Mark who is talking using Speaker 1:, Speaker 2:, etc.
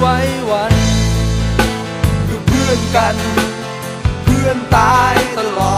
Speaker 1: ไว้วันคือเพื่อนกัน เพื่อนตายตลอด